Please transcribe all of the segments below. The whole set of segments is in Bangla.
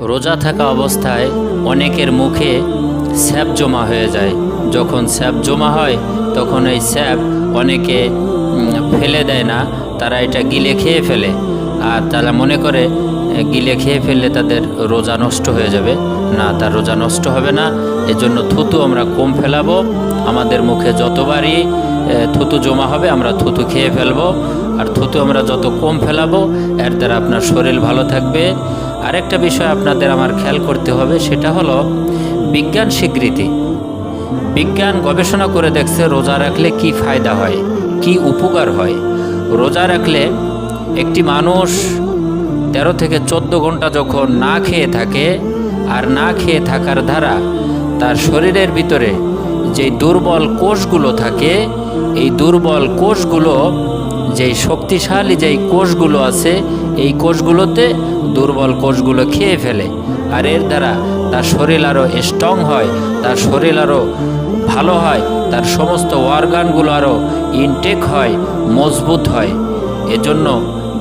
রোজা থাকা অবস্থায় অনেকের মুখে স্যাপ জমা হয়ে যায়। যখন স্যাপ জমা হয়, তখন এই স্যাপ অনেকে ফেলে দেয় না, তারা এটা গিলে খেয়ে ফেলে। আর তারা মনে করে গিলে খেয়ে ফেললে তাদের রোজা নষ্ট হয়ে যাবে। না, তার রোজা নষ্ট হবে না। এজন্য থুতু আমরা কম ফেলাবো। আমাদের মুখে যতবারই থুতু জমা হবে, আমরা থুতু খেয়ে ফেলব। আর থুতু আমরা যত কম ফেলাবো, এর দ্বারা আপনার শরীর ভালো থাকবে। আরেকটা বিষয় আপনাদের আমার খেয়াল করতে হবে, সেটা হলো বিজ্ঞান স্বীকৃতি। বিজ্ঞান গবেষণা করে দেখছে রোজা রাখলে কি ফায়দা হয়, কি উপকার হয়। রোজা রাখলে একটি মানুষ তেরো থেকে চোদ্দ ঘণ্টা যখন না খেয়ে থাকে, আর না খেয়ে থাকার দ্বারা তার শরীরের ভিতরে যে দুর্বল কোষগুলো থাকে, এই দুর্বল কোষগুলো যেই শক্তিশালী যেই কোষগুলো আছে, এই কোষগুলোতে দুর্বল কোষগুলো খেয়ে ফেলে। আর এর দ্বারা তার শরীর আরও স্ট্রং হয়, তার শরীর আরও ভালো হয়, তার সমস্ত অর্গানগুলো আরও ইনটেক হয়, মজবুত হয়। এজন্য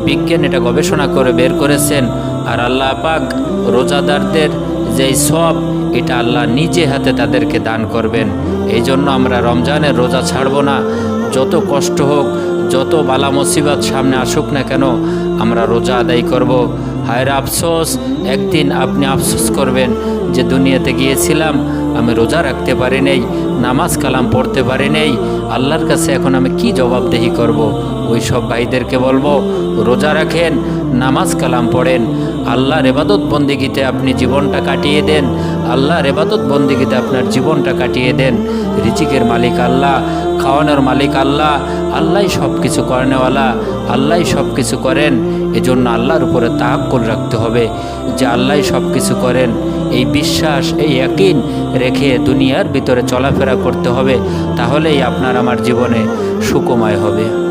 বিজ্ঞান এটা গবেষণা করে বের করেছেন। আর আল্লাহ পাক রোজাদারদের যেই সব এটা আল্লাহ নিজে হাতে তাদেরকে দান করবেন। এই জন্য আমরা রমজানের রোজা ছাড়বো না। যত কষ্ট হোক যত বালা মুসিবত সামনে আসুক না কেন, আমরা রোজা আদায় করব হায়ের আফসোস, একদিন আপনি আফসোস করবেন যে দুনিয়াতে গিয়েছিলাম, আমি রোজা রাখতে পারি নেই, নামাজ কালাম পড়তে পারি নেই, আল্লাহর কাছে এখন আমি কি জবাবদেহি করব। ওই সব ভাইদেরকে বলব, রোজা রাখেন, নামাজ কালাম পড়েন আল্লাহর এবাদত বন্দিগিতে আপনি জীবনটা কাটিয়ে দেন। আল্লাহর এবাদত বন্দিগিতে আপনার জীবনটা কাটিয়ে দেন। রিচিকের মালিক আল্লাহ, খাওয়ানোর মালিক আল্লাহ, আল্লাহই সব কিছু করেনেওয়ালা, আল্লাহই সব কিছু করেন। এজন্য আল্লাহর উপরে তাহাক্কুল রাখতে হবে যে আল্লাহই সব কিছু করেন। এই বিশ্বাস, এই একইন রেখে দুনিয়ার ভিতরে চলাফেরা করতে হবে। তাহলেই আপনার আমার জীবনে সুকময় হবে।